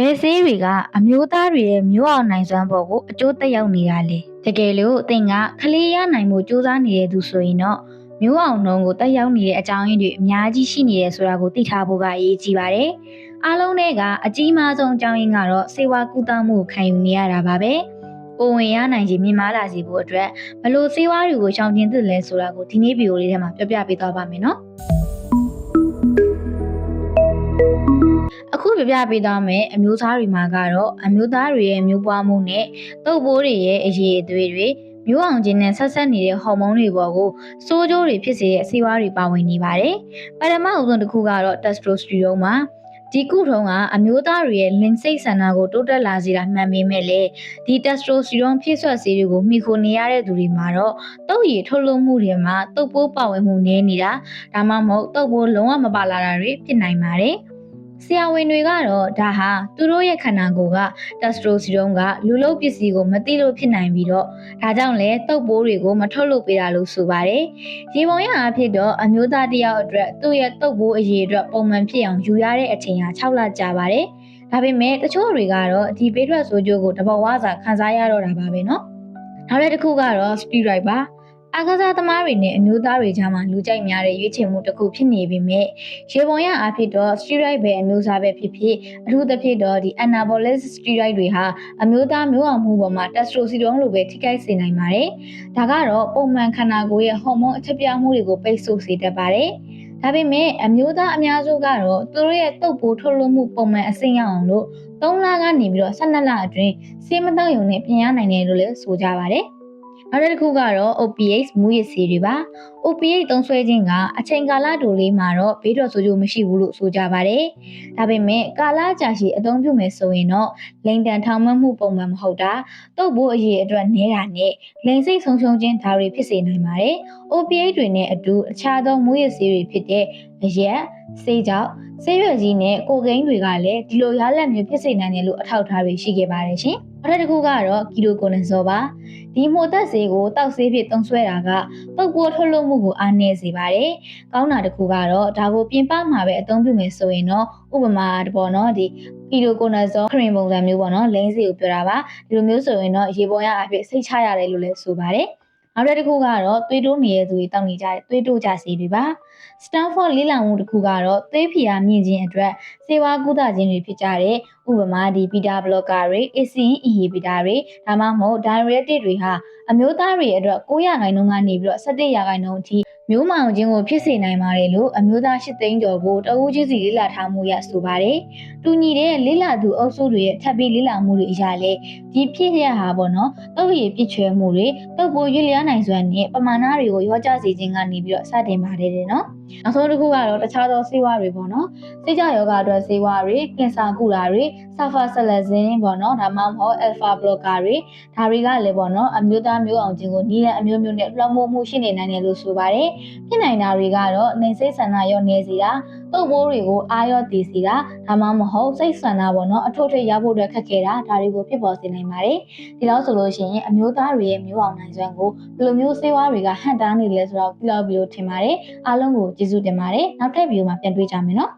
ဘယ်ဆေးတွေကအမျိုးသားတွေရဲ့မျိုးအောင်နိုင်စွမ်းပေါ်ကိုအကျိုးသက်ရောက်နေတာလဲတကယ်လို့သင်ကကလေးရနိုင်မှုစူးစမ်းနေတဲ့သူဆိုရင်တော့မျိုးအောင်နှုံးကိုတက်ရောက်နေတဲ့အကြောင်းရင်းတွေအများကြီးရှိနေတယ်ဆိုတာကိုသိထားဖို့ကအရေးကြီးပါတယ်အားလုံးတွေကအကြီးမားဆုံးအကြောင်းရင်းကတော့စေဝါကူတာမှုကိုခံယူနေရတာပါပဲပုံဝင်ရနိုင်ခြင်းမြင်မာလာစေဖို့အတွက်ဘလို့စေဝါတွေကိုရှောင်ကျဉ်သင့်လဲဆိုတာကိုဒီနေ့ဗီဒီယိုလေးထဲမှာပြောပြပေးသွားပါမယ်နော် အခုပြပြပေးသွားမယ်အမျိုးသားတွေမှာကတော့အမျိုးသားတွေရဲ့မျိုးပွားမှုနဲ့တုပ်ပိုးတွေရဲ့အရေးအသွေးတွေမျိုးအောင်ခြင်းနဲ့ဆက်ဆက်နေတဲ့ဟော်မုန်းတွေပေါ်ကိုစိုးကျိုးတွေဖြစ်စေတဲ့အဆီးဝါးတွေပါဝင်နေပါတယ်။ပထမအဦးဆုံးတစ်ခုကတော့ testosterone ပါဒီကုထုံးကအမျိုးသားတွေရဲ့လင်စိတ်ဆန္ဒကိုတိုးတက်လာစေတာမှန်ပေမဲ့လည်းဒီ testosterone ဖြည့်ဆွတ်စေတွေကိုမှီခိုနေရတဲ့သူတွေမှာတော့တုပ်ရည်ထုတ်လုပ်မှုတွေမှာတုပ်ပိုးပါဝင်မှုနည်းနေတာဒါမှမဟုတ်တုပ်ပိုးလုံးဝမပါလာတာတွေဖြစ်နိုင်ပါတယ်။ ဆရာဝန်တွေကတော့ဒါဟာသူတို့ရဲ့ခန္ဓာကိုယ်ကတက်စထရိုစတီရွန်ကလူလုံးပစ္စည်းကိုမသိလို့ဖြစ်နိုင်ပြီးတော့ဒါကြောင့်လဲတုပ်ပိုးတွေကိုမထုတ်လုပ်ပေးတာလို့ဆိုပါတယ်။ရေပုံရအဖြစ်တော့အမျိုးသားတစ်ယောက်အတွက်သူ့ရဲ့တုပ်ပိုးအရေးအတွက်ပုံမှန်ဖြစ်အောင်ယူရတဲ့အချိန်ဟာ6လကြာပါတယ်။ဒါပေမဲ့တချို့တွေကတော့ဒီဘေးထွက်ဆိုးကျိုးကိုတဘောဝါစာခံစားရတော့တာပါပဲနော်။နောက်တစ်ခုကတော့ steroid ပါ။ အာကစားသမားတွေနဲ့အမျိုးသားတွေကြားမှာလူကြိုက်များတဲ့ရွေးချယ်မှုတစ်ခုဖြစ်နေပေမဲ့ရေပုံရအဖြစ်တော့ steroid ပဲအမျိုးအစားပဲဖြစ်ဖြစ်အထူးသဖြင့်တော့ဒီ anabolic steroid တွေဟာအမျိုးသားမျိုးအောင်မှုပေါ်မှာ testosterone လိုပဲထိခိုက်စေနိုင်ပါတယ်။ဒါကတော့ပုံမှန်ခန္ဓာကိုယ်ရဲ့ဟော်မုန်းအချက်ပြမှုတွေကိုပိတ်ဆို့စေတတ်ပါတယ်။ဒါပေမဲ့အမျိုးသားအများစုကတော့သူတို့ရဲ့တုပ်ပိုးထုတ်လွှတ်မှုပုံမှန်အဆင့်ရောက်အောင်လို့3လကနေပြီးတော့12လအတွင်းဆေးမတောက်ရုံနဲ့ပြင်ရနိုင်တယ်လို့လည်းဆိုကြပါတယ်။ နောက်တစ်ခုကတော့ OPH မူရစ်ဆေးတွေပါ OPH သုံးစွဲခြင်းကအချိန်ကာလတိုလေးမှာတော့ဘေးထွက်ဆိုးကျိုးမရှိဘူးလို့ဆိုကြပါတယ်။ဒါပေမဲ့ကာလကြာရှည်အသုံးပြုမယ်ဆိုရင်တော့လိန်တန်ထောင်မှတ်မှုပုံမှန်မဟုတ်တာတုပ်ဖို့အရေးအတွက်နည်းတာနဲ့လိန်စိတ်ဆုံးရှုံးခြင်းဒါတွေဖြစ်စေနိုင်ပါတယ်။ OPH တွေနဲ့အတူအခြားသောမူရစ်ဆေးတွေဖြစ်တဲ့အရက်ဆေးကြောင့်ဆေးရွက်ကြီးနဲ့ကိုကိန်းတွေကလည်းဒီလိုရလက်မျိုးဖြစ်စေနိုင်တယ်လို့အထောက်အထားတွေရှိခဲ့ပါတယ်ရှင်။နောက်တစ်ခုကတော့ကီလိုကိုနဇောပါဒီမိုသက်ဆေးကိုတောက်ဆေးဖြစ်သုံးစွဲတာကပုပ်ပိုးထုတ်လုပ်မှုကိုအားနည်းစေပါတယ်။ကောင်းတာတစ်ခုကတော့ဒါကိုပြင်ပမှာပဲအသုံးပြုမယ်ဆိုရင်တော့ဥပမာတပေါ်နော်ဒီကီလိုကိုနဇောခရင်ပုံစံမျိုးပေါ့နော်လိမ့်စီကိုပြောတာပါဒီလိုမျိုးဆိုရင်တော့ရေပေါ်ရအဖြစ်စိတ်ချရတယ်လို့လည်းဆိုပါတယ်။ နောက်တစ်ခုကတော့သွေးတိုးနေတဲ့သူတွေတောက်နေကြတဲ့သွေးတိုးကြစီတွေပါ Stanford လေ့လာမှုတစ်ခုကတော့သွေးဖီယာမြင့်ခြင်းအတွက်စေဝါကုသခြင်းတွေဖြစ်ကြတဲ့ဥပမာဒီ beta blocker တွေ ACE inhibitor တွေဒါမှမဟုတ် diuretic တွေဟာအမျိုးသားတွေအတွက်900ရာခိုင်နှုန်းကနေပြီးတော့17ရာခိုင်နှုန်းအထိ မျိုးမောင်ခြင်းကိုဖြစ်စေနိုင်ပါတယ်လို့အမျိုးသား၈သိန်းကျော်ကိုတအူးချင်းစီလေ့လာထားမှုရဆိုပါတယ်။တူညီတဲ့လေ့လာသူအုပ်စုတွေရဲ့ထပ်ပြီးလေ့လာမှုတွေအရာလဲဒီဖြစ်ရဟာပေါ့နော်။တုပ်ရည်ပြည့်ချွဲမှုတွေတုပ်ပိုးရွေ့လျားနိုင်စွမ်းနဲ့ပမာဏတွေကိုရောကြစေခြင်းကနေပြီးတော့စတင်ပါတယ်တဲ့နော်။ နောက်ဆုံးတစ်ခုကတော့တခြားသောဆေးဝါးတွေပေါ့နော်။စိတ်ကြယောဂအတွက်ဆေးဝါးတွေကင်ဆာကုတာတွေဆာဖာဆလဇင်းပေါ့နော်။ဒါမှမဟုတ်အယ်ဖာဘလော့ကာတွေဒါတွေကလည်းပေါ့နော်အမျိုးသားမျိုးအောင်ခြင်းကိုနီးတဲ့အမျိုးမျိုးနဲ့လွှမ်းမိုးမှုရှိနေနိုင်တယ်လို့ဆိုပါတယ်။ဖြစ်နိုင်တာတွေကတော့နေစိတ်ဆန္ဒရောနေစီတာတုပ်ပိုးတွေကိုအာရော့တည်စီတာဒါမှမဟုတ်စိတ်ဆန္ဒပေါ့နော်အထုတ်ထိပ်ရဖို့အတွက်ခက်ခဲတာဒါတွေကိုဖြစ်ပေါ်စေနိုင်ပါတယ်။ဒီလောက်ဆိုလို့ရှိရင်အမျိုးသားတွေရဲ့မျိုးအောင်နိုင်စွမ်းကိုဘယ်လိုမျိုးစေဝါတွေကဟန်တားနေလဲဆိုတော့ပြလောက်ပြီးလို့ထင်ပါတယ်။အားလုံးကိုကျေးဇူးတင်ပါတယ်။နောက်ထပ်ဗီဒီယိုမှာပြန်တွေ့ကြမယ်နော်။